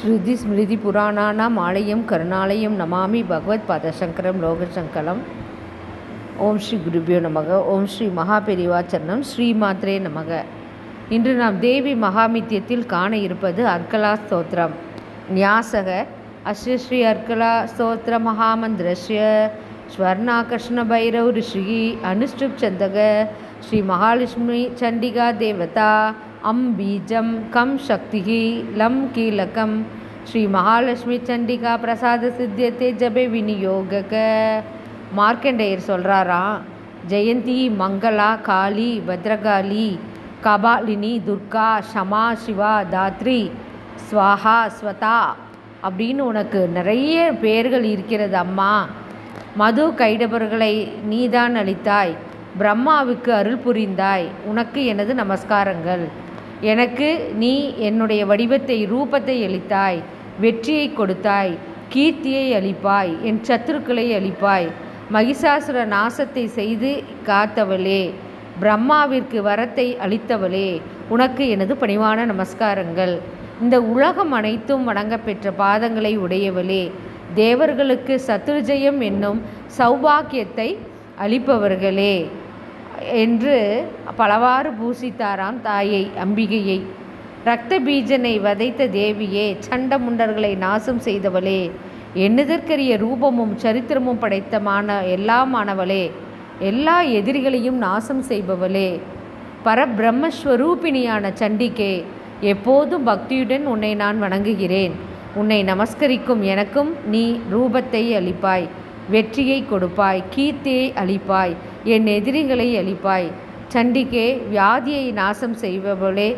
ஸ்ருதி ஸ்மிருதி புராணானாம் ஆலயம் கருணாலயம் நமாமி பகவத் பாதசங்கரம் லோகசங்கலம். ஓம் ஸ்ரீ குருபியோ நமக. ஓம் ஸ்ரீ மகாபெரிவாச்சரணம் ஸ்ரீ மாத்ரே நமக. இன்று நாம் தேவி மகாமித்தியத்தில் காண இருப்பது அர்க்கலா ஸ்தோத்திரம். நியாசக அஸ்ரீ ஸ்ரீ அர்க்கலா ஸ்தோத்திர மகாமந்திரஸ்ய. ஸ்வர்ணாகர்ஷ்ண பைரவ் ரிஷி அனுஷ்டுப் சந்தக. ஸ்ரீ மகாலட்சுமி சண்டிகா தேவதா. அம் பீஜம் கம் சக்திகி லம் கீலகம். ஸ்ரீ மகாலட்சுமி சண்டிகா பிரசாத சித்தியத்தை ஜபே விநியோகக. மார்க்கண்டேயர் சொல்கிறாராம் ஜெயந்தி மங்களா காளி பத்ரகாளி கபாலினி துர்கா ஷமா சிவா தாத்ரி ஸ்வாஹா ஸ்வதா அப்படின்னு உனக்கு நிறைய பெயர்கள் இருக்கிறது அம்மா. மது கைடபர்களை நீதான் அளித்தாய் பிரம்மாவுக்கு அருள் புரிந்தாய். உனக்கு எனது நமஸ்காரங்கள். எனக்கு நீ என்னுடைய வடிவத்தை ரூபத்தை அளித்தாய் வெற்றியை கொடுத்தாய் கீர்த்தியை அளிப்பாய் என் சத்துருக்களை அளிப்பாய். மகிஷாசுர நாசத்தை செய்து காத்தவளே பிரம்மாவிற்கு வரத்தை அளித்தவளே உனக்கு எனது பணிவான நமஸ்காரங்கள். இந்த உலகம் அனைத்தும் வணங்கப்பெற்ற பாதங்களை உடையவளே தேவர்களுக்கு சத்ருஜயம் என்னும் சௌபாக்கியத்தை அளிப்பவர்களே. என்று பலவாறு பூசித்தாராம் தாயை அம்பிகையை. இரத்த பீஜனை வதைத்த தேவியே சண்ட முண்டர்களை நாசம் செய்தவளே எண்ணுதற்கரிய ரூபமும் சரித்திரமும் படைத்த படைத்தமான எல்லாமானவளே எல்லா எதிரிகளையும் நாசம் செய்பவளே. பரபிரம்மஸ்வரூபிணியான சண்டிகே எப்போதும் பக்தியுடன் உன்னை நான் வணங்குகிறேன். உன்னை நமஸ்கரிக்கும் எனக்கும் நீ ரூபத்தை அளிப்பாய் வெற்றியை கொடுப்பாய் கீர்த்தியை அளிப்பாய். என் எதிரிகளை அழிப்பாய். சண்டிகே வியாதியை நாசம் செய்பவளே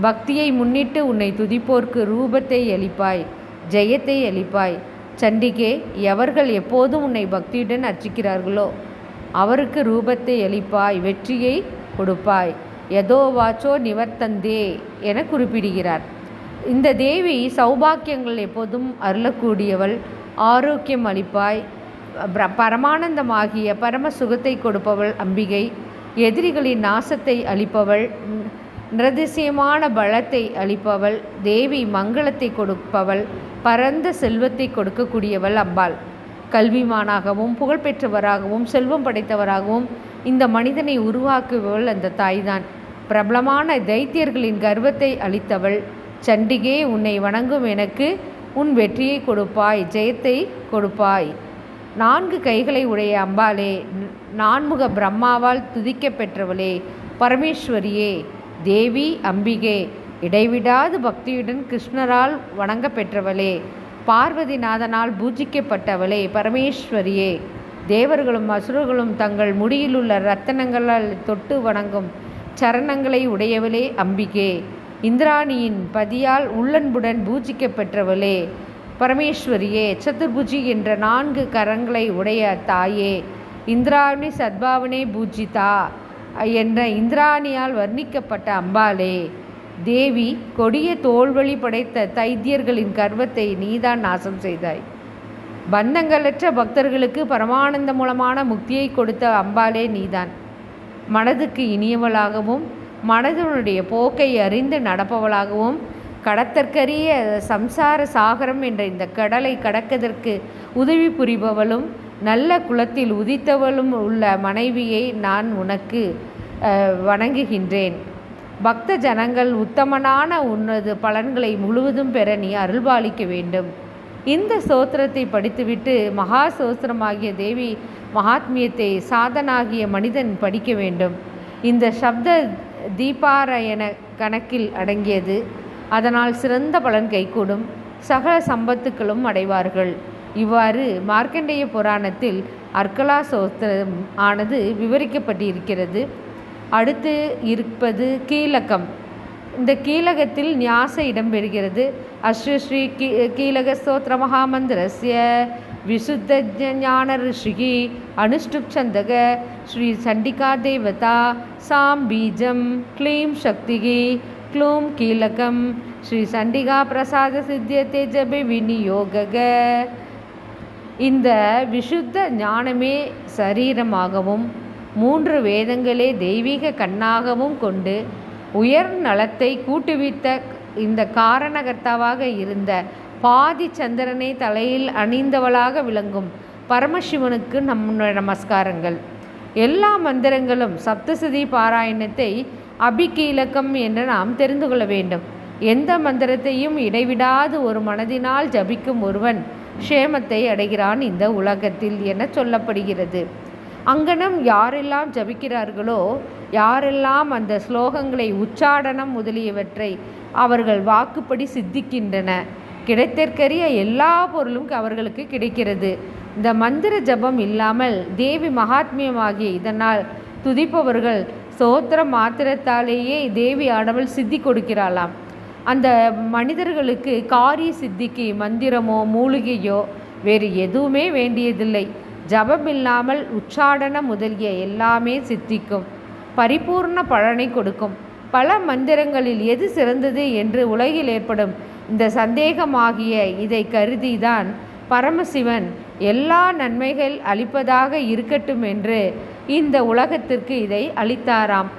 பக்தியை முன்னிட்டு உன்னை துதிப்போர்க்கு ரூபத்தை அளிப்பாய் ஜெயத்தை அளிப்பாய். சண்டிகே எவர்கள் எப்போதும் உன்னை பக்தியுடன் அர்ச்சிக்கிறார்களோ அவருக்கு ரூபத்தை அளிப்பாய் வெற்றியை கொடுப்பாய். எதோ வாச்சோ நிவர்த்தந்தே என குறிப்பிடுகிறார். இந்த தேவி சௌபாக்கியங்கள் எப்போதும் அருளக்கூடியவள் ஆரோக்கியம் அளிப்பாய். பரமானந்தமாகிய பரம சுகத்தை கொடுப்பவள் அம்பிகை எதிரிகளின் நாசத்தை அளிப்பவள் நிரதிசயமான பலத்தை அளிப்பவள் தேவி மங்களத்தை கொடுப்பவள் பரந்த செல்வத்தை கொடுக்கக்கூடியவள் அம்பாள். கல்விமானாகவும் புகழ்பெற்றவராகவும் செல்வம் படைத்தவராகவும் இந்த மனிதனை உருவாக்குபவள் அந்த தாய்தான். பிரபலமான தைத்தியர்களின் கர்வத்தை அளித்தவள் சண்டிகே உன்னை வணங்கும் எனக்கு உன் வெற்றியை கொடுப்பாய் ஜெயத்தை கொடுப்பாய். நான்கு கைகளை உடைய அம்பாளே நான்முக பிரம்மாவால் துதிக்க பெற்றவளே பரமேஸ்வரியே தேவி அம்பிகே இடைவிடாது பக்தியுடன் கிருஷ்ணரால் வணங்க பெற்றவளே பார்வதிநாதனால் பூஜிக்கப்பட்டவளே பரமேஸ்வரியே. தேவர்களும் அசுரர்களும் தங்கள் முடியிலுள்ள ரத்தனங்களால் தொட்டு வணங்கும் சரணங்களை உடையவளே அம்பிகே. இந்திராணியின் பதியால் உள்ளன்புடன் பூஜிக்க பெற்றவளே பரமேஸ்வரியே சதுர்புஜி என்ற நான்கு கரங்களை உடைய தாயே இந்திராணி சத்பாவனே பூஜிதா என்ற இந்திராணியால் வர்ணிக்கப்பட்ட அம்பாளே தேவி கொடிய தோல்வழி படைத்த தைத்தியர்களின் கர்வத்தை நீதான் நாசம் செய்தாய். பந்தங்களற்ற பக்தர்களுக்கு பரமானந்த மூலமான முக்தியை கொடுத்த அம்பாளே நீதான். மனதுக்கு இனியவளாகவும் மனதனுடைய போக்கை அறிந்து நடப்பவளாகவும் கடத்தற்கரிய சம்சார சாகரம் என்ற இந்த கடலை கடக்கதற்கு உதவி புரிபவளும் நல்ல குலத்தில் உதித்தவளும் உள்ள மனைவியை நான் உனக்கு வணங்குகின்றேன். பக்த ஜனங்கள் உத்தமனான உன்னது பலன்களை முழுவதும் பெற நீ அருள்பாலிக்க வேண்டும். இந்த சோத்திரத்தை படித்துவிட்டு மகா சோத்திரமாகிய தேவி மகாத்மியத்தை சாதனாகிய மனிதன் படிக்க வேண்டும். இந்த சப்த தீபாராயண கணக்கில் அடங்கியது அதனால் சிறந்த பலன் கைகூடும். சகல சம்பத்துக்களும் அடைவார்கள். இவ்வாறு மார்க்கண்டேய புராணத்தில் அர்க்கலா சோத்திரம் ஆனது விவரிக்கப்பட்டிருக்கிறது. அடுத்து இருப்பது கீழக்கம் இந்த கீழகத்தில் ஞாச இடம்பெறுகிறது அஸ்ரீ கீ கீழக ஸ்தோத்திர மகாமந்திரஸ்ய விசுத்த ஞான ரிஷிகி அனுஷ்டுப் சந்தக ஸ்ரீ சண்டிகா தேவதா சாம் பீஜம் க்ளீம் சக்திகி க்ளூம் கீழகம். ஸ்ரீ சண்டிகா பிரசாத சித்தியத்தை ஜபி விநியோகக. இந்த விசுத்த ஞானமே சரீரமாகவும் மூன்று வேதங்களே தெய்வீக கண்ணாகவும் கொண்டு உயர் நலத்தை கூட்டுவித்த இந்த காரணகர்த்தாவாக இருந்த பாதி சந்திரனை தலையில் அணிந்தவளாக விளங்கும் பரமசிவனுக்கு நம் நமஸ்காரங்கள். எல்லா மந்திரங்களும் சப்தசதி பாராயணத்தை அபிகீலக்கம் என்று நாம் தெரிந்து கொள்ள வேண்டும். எந்த மந்திரத்தையும் இடைவிடாது ஒரு மனதினால் ஜபிக்கும் ஒருவன் க்ஷேமத்தை அடைகிறான் இந்த உலகத்தில் என சொல்லப்படுகிறது. அங்கனம் யாரெல்லாம் ஜபிக்கிறார்களோ யாரெல்லாம் அந்த ஸ்லோகங்களை உச்சாடனம் முதலியவற்றை அவர்கள் வாக்குப்படி சித்திக்கின்றன. கிடைத்தற்கரிய எல்லா பொருளும் அவர்களுக்கு கிடைக்கிறது. இந்த மந்திர ஜபம் இல்லாமல் தேவி மகாத்மியமாகிய இதனால் துதிப்பவர்கள் சோத்திர மாத்திரத்தாலேயே தேவி ஆடவள் சித்தி கொடுக்கிறாளாம். அந்த மனிதர்களுக்கு காரிய சித்திக்கு மந்திரமோ மூலிகையோ வேறு எதுவுமே வேண்டியதில்லை. ஜபம் இல்லாமல் உச்சாடன முதலிய எல்லாமே சித்திக்கும். பரிபூர்ண பலனை கொடுக்கும். பல மந்திரங்களில் எது சிறந்தது என்று உலகில் ஏற்படும் இந்த சந்தேகமாகிய இதை கருதிதான் பரமசிவன் எல்லா நன்மைகள் அளிப்பதாக இருக்கட்டும் என்று இந்த உலகத்திற்கு இதை அளித்தாராம்.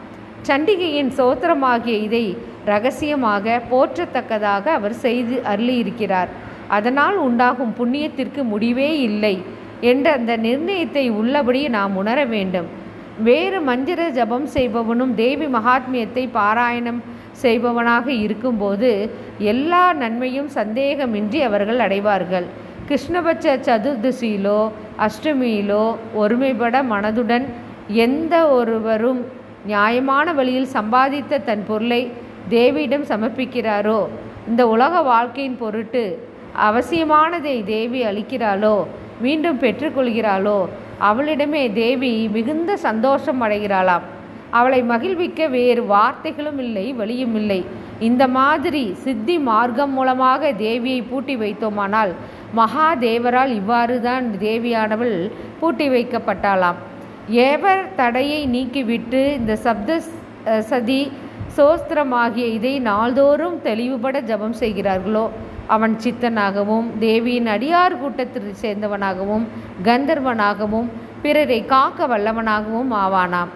சண்டிகையின் சோத்திரமாகிய இதை ரகசியமாக போற்றத்தக்கதாக அவர் செய்து அருளியிருக்கிறார். அதனால் உண்டாகும் புண்ணியத்திற்கு முடிவே இல்லை என்ற அந்த நிர்ணயத்தை உள்ளபடி நாம் உணர வேண்டும். வேறு மந்திர ஜபம் செய்பவனும் தேவி மகாத்மியத்தை பாராயணம் செய்பவனாக இருக்கும்போது எல்லா நன்மையும் சந்தேகமின்றி அவர்கள் அடைவார்கள். கிருஷ்ணபட்ச சதுர்தசியிலோ அஷ்டமியிலோ ஒருமைப்பட மனதுடன் எந்த ஒருவரும் நியாயமான வழியில் சம்பாதித்த தன் பொருளை தேவியிடம் சமர்ப்பிக்கிறாரோ இந்த உலக வாழ்க்கையின் பொருட்டு அவசியமானதை தேவி அளிக்கிறாளோ மீண்டும் பெற்றுக்கொள்கிறாளோ அவளிடமே தேவி மிகுந்த சந்தோஷம் அடைகிறாளாம். அவளை மகிழ்விக்க வேறு வார்த்தைகளும் இல்லை வழியும் இல்லை. இந்த மாதிரி சித்தி மார்க்கம் மூலமாக தேவியை பூட்டி வைத்தோமானால் மகாதேவரால் இவ்வாறு தான் தேவியானவள் பூட்டி வைக்கப்பட்டாளாம். ஏவர் தடையை நீக்கிவிட்டு இந்த சப்த சதி சோஸ்திரமாகிய இதை நாள்தோறும் தெளிவுபட ஜபம் செய்கிறார்களோ? அவன் சித்தனாகவும் தேவியின் அடியார் கூட்டத்தில் சேர்ந்தவனாகவும் கந்தர்வனாகவும் பிறரை காக்க வல்லவனாகவும் ஆவானாம்.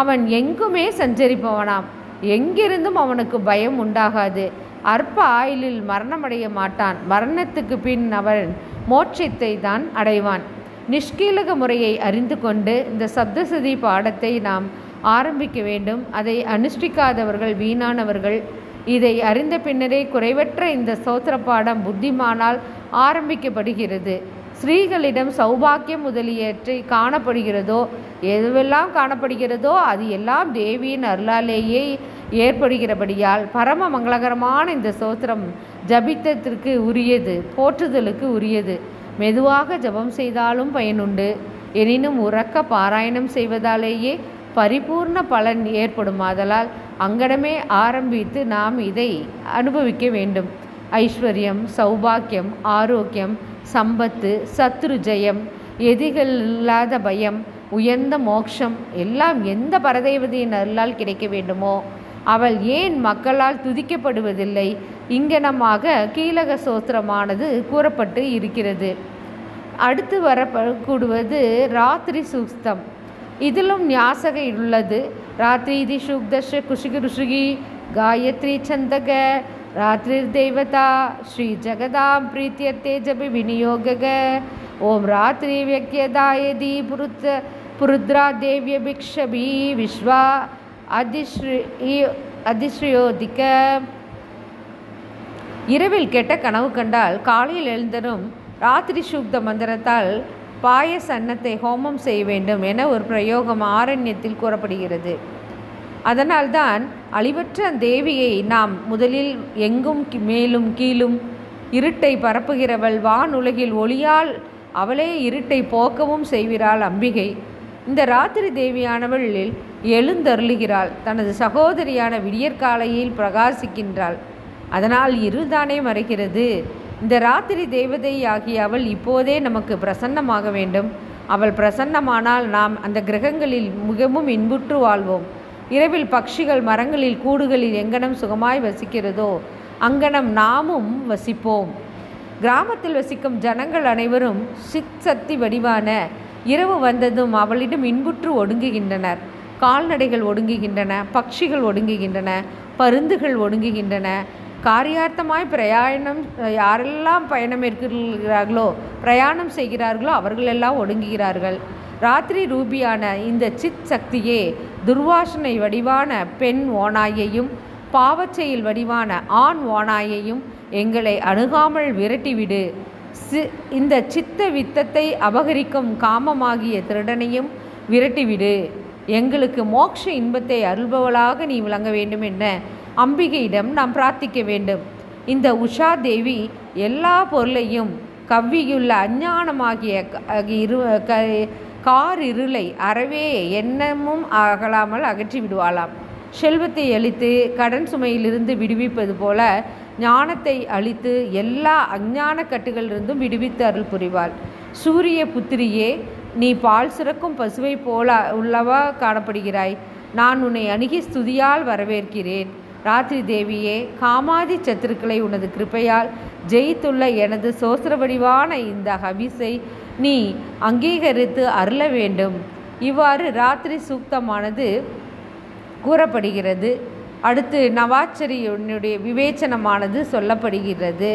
அவன் எங்குமே சஞ்சரிப்பவனாம். எங்கிருந்தும் அவனுக்கு பயம் உண்டாகாது. அற்ப ஆயுளில் மரணமடைய மாட்டான். மரணத்துக்கு பின் அவன் மோட்சத்தை தான் அடைவான். நிஷ்கீலக முறையை அறிந்து கொண்டு இந்த சப்தசதி பாடத்தை நாம் ஆரம்பிக்க வேண்டும். அதை அனுஷ்டிக்காதவர்கள் வீணானவர்கள். இதை அறிந்த பின்னரே குறைவற்ற இந்த சோத்திர பாடம் புத்திமானால் ஆரம்பிக்கப்படுகிறது. ஸ்ரீகளிடம் சௌபாக்கியம் முதலியற்றை காணப்படுகிறதோ எதுவெல்லாம் காணப்படுகிறதோ அது எல்லாம் தேவியின் அருளாலேயே ஏற்படுகிறபடியால் பரம மங்களகரமான இந்த சோத்திரம் ஜபித்தத்திற்கு உரியது போற்றுதலுக்கு உரியது. மெதுவாக ஜபம் செய்தாலும் பயனுண்டு. எனினும் உறக்க பாராயணம் செய்வதாலேயே பரிபூர்ண பலன் ஏற்படும் ஆதலால் அங்கடமே ஆரம்பித்து நாம் இதை அனுபவிக்க வேண்டும். ஐஸ்வர்யம் சௌபாக்கியம் ஆரோக்கியம் சம்பத்து சத்ரு ஜெயம் எதிகள் இல்லாத பயம் உயர்ந்த மோட்சம் எல்லாம் எந்த பரதேவதியின் அருளால் கிடைக்க வேண்டுமோ அவள் ஏன் மக்களால் துதிக்கப்படுவதில்லை? இங்கனமாக கீழக சோத்திரமானது கூறப்பட்டு இருக்கிறது. அடுத்து வரக்கூடுவது ராத்திரி சூக்தம். இதிலும் ஞாசக உள்ளது. ராத்திரி இது சுக்தஷ குஷிகு ருஷிகி காயத்ரி சந்தக ராத்திரிர்தேவதா ஸ்ரீ ஜகதாம் பிரீத்தியர்த்தே ஜபி விநியோகக. ஓம் ராத்திரி வியக்கியதாயதி புருத்த புருத்ரா தேவிய பிக்ஷபி விஸ்வா அதிஸ்ரீ அதிஸ்ரீயோதிக்க. இரவில் கெட்ட கனவு கண்டால் காலையில் எழுந்ததும் ராத்திரி சூக்த மந்திரத்தால் பாய சன்னத்தை ஹோமம் செய்ய வேண்டும் என ஒரு பிரயோகம் ஆரண்யத்தில் கூறப்படுகிறது. அதனால்தான் அழிவற்ற தேவியை நாம் முதலில் எங்கும் மேலும் கீழும் இருட்டை பரப்புகிறவள் வானுலகில் ஒளியால் அவளே இருட்டை போக்கவும் செய்கிறாள் அம்பிகை. இந்த ராத்திரி தேவியானவள் எழுந்தருளுகிறாள். தனது சகோதரியான விடியற்காலையில் பிரகாசிக்கின்றாள். அதனால் இருள்தானே மறைகிறது. இந்த ராத்திரி தேவதை ஆகிய அவள் இப்போதே நமக்கு பிரசன்னமாக வேண்டும். அவள் பிரசன்னமானால் நாம் அந்த கிரகங்களில் மிகவும் இன்புற்று வாழ்வோம். இரவில் பட்சிகள் மரங்களில் கூடுகளில் எங்கனம் சுகமாய் வசிக்கிறதோ அங்கனம் நாமும் வசிப்போம். கிராமத்தில் வசிக்கும் ஜனங்கள் அனைவரும் சித் சக்தி வடிவான இரவு வந்ததும் அவளிடம் இன்புற்று ஒடுங்குகின்றனர். கால்நடைகள் ஒடுங்குகின்றன பட்சிகள் ஒடுங்குகின்றன பருந்துகள் ஒடுங்குகின்றன. காரியார்த்தமாய் பிரயாணம் யாரெல்லாம் பயணம் மேற்கொள்கிறார்களோ பிரயாணம் செய்கிறார்களோ அவர்களெல்லாம் ஒடுங்குகிறார்கள். ராத்திரி ரூபியான இந்த சித் சக்தியே துர்வாசனை வடிவான பெண் ஓனாயையும் பாவச்செயல் வடிவான ஆண் ஓனாயையும் எங்களை அணுகாமல் விரட்டிவிடு. இந்த சித்த வித்தத்தை அபகரிக்கும் காமமாகிய திருடனையும் விரட்டிவிடு. எங்களுக்கு மோட்ச இன்பத்தை அருள்பவளாக நீ விளங்க வேண்டும் என அம்பிகையிடம் நாம் பிரார்த்திக்க வேண்டும். இந்த உஷா தேவி எல்லா பொருளையும் கவ்வியுள்ள அஞ்ஞானமாகிய இரு க கார் இருளை அறவே எண்ணமும் அகலாமல் அகற்றி விடுவாளாம் செல்வத்தை அளித்து கடன் சுமையிலிருந்து விடுவிப்பது போல ஞானத்தை அளித்து எல்லா அஞ்ஞான கட்டுகளிலிருந்தும் விடுவித்து அருள் புரிவாள். சூரிய புத்திரியே நீ பால் சிறக்கும் பசுவை போல உள்ளவா காணப்படுகிறாய். நான் உன்னை அணுகி ஸ்துதியால் வரவேற்கிறேன். ராத்திரி தேவியே காமாதி சத்துருக்களை உனது கிருபையால் ஜெயித்துள்ள எனது சோசர வடிவான இந்த ஹவிஸை நீ அங்கீகரித்து அருள வேண்டும். இவ்வாறு ராத்திரி சூக்தமானது கூறப்படுகிறது. அடுத்து நவாச்சரியனுடைய விவேச்சனமானது சொல்லப்படுகிறது.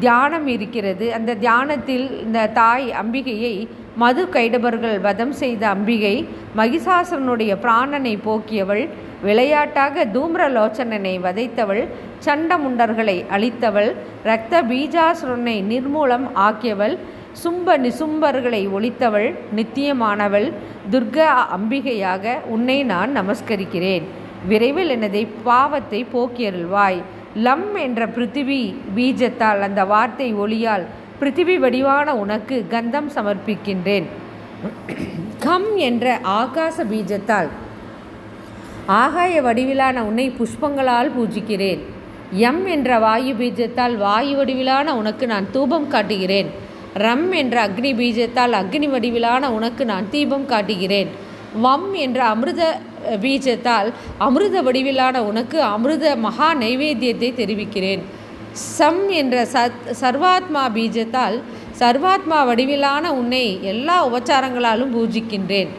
தியானம் இருக்கிறது. அந்த தியானத்தில் இந்த தாய் அம்பிகையை மது கைடபர்கள் வதம் செய்த அம்பிகை மகிஷாசுரனுடைய பிராணனை போக்கியவள் விளையாட்டாக தூம்ரலோச்சனனை வதைத்தவள் சண்டமுண்டர்களை அழித்தவள் இரத்த பீஜாசுரனை நிர்மூலம் ஆக்கியவள் சும்ப நிசும்பர்களை ஒழித்தவள் நித்தியமானவள் துர்கா அம்பிகையாக உன்னை நான் நமஸ்கரிக்கிறேன். விரைவில் எனதை பாவத்தை போக்கியருள்வாய். லம் என்ற பிருத்திவி பீஜத்தால் அந்த வார்த்தை ஒளியால் பிருத்திவி வடிவான உனக்கு கந்தம் சமர்ப்பிக்கின்றேன். கம் என்ற ஆகாச பீஜத்தால் ஆகாய வடிவிலான உன்னை புஷ்பங்களால் பூஜிக்கிறேன். எம் என்ற வாயு பீஜத்தால் வாயு வடிவிலான உனக்கு நான் தூபம் காட்டுகிறேன். ரம் என்ற அக்னி பீஜத்தால் அக்னி வடிவிலான உனக்கு நான் தீபம் காட்டுகிறேன். வம் என்ற அமிர்த பீஜத்தால் அமிர்த வடிவிலான உனக்கு அமிர்த மகா நைவேத்தியத்தை தெரிவிக்கிறேன். சம் என்ற சத் சர்வாத்மா பீஜத்தால் சர்வாத்மா வடிவிலான உன்னை எல்லா உபச்சாரங்களாலும் பூஜிக்கின்றேன்.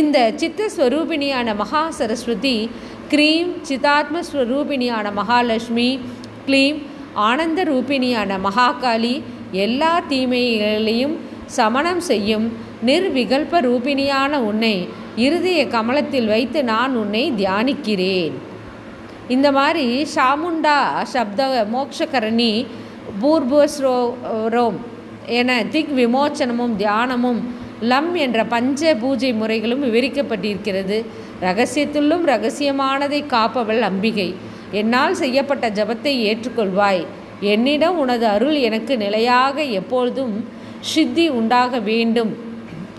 இந்த சித்தஸ்வரூபிணியான மகா சரஸ்வதி க்ரீம் சிதாத்மஸ்வரூபிணியான மகாலட்சுமி க்ளீம் ஆனந்த ரூபிணியான மகாகாளி எல்லா தீமைகளையும் சமணம் செய்யும் நிர்விகல்ப ரூபிணியான உன்னை இருதய கமலத்தில் வைத்து நான் உன்னை தியானிக்கிறேன். இந்த மாதிரி ஷாமுண்டா சப்த மோக்ஷகரணி பூர்பஸ்ரோ ரோம் என திக் விமோச்சனமும் தியானமும் லம் என்ற பஞ்ச பூஜை முறைகளும் விவரிக்கப்பட்டிருக்கிறது. ரகசியத்துள்ளும் ரகசியமானதை காப்பவள் அம்பிகை. என்னால் செய்யப்பட்ட ஜபத்தை ஏற்றுக்கொள்வாய். என்னிடம் உனது அருள் எனக்கு நிலையாக எப்பொழுதும் சித்தி உண்டாக வேண்டும்.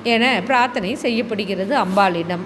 என பிரார்த்தனை செய்யப்படுகிறது அம்பாளிடம்.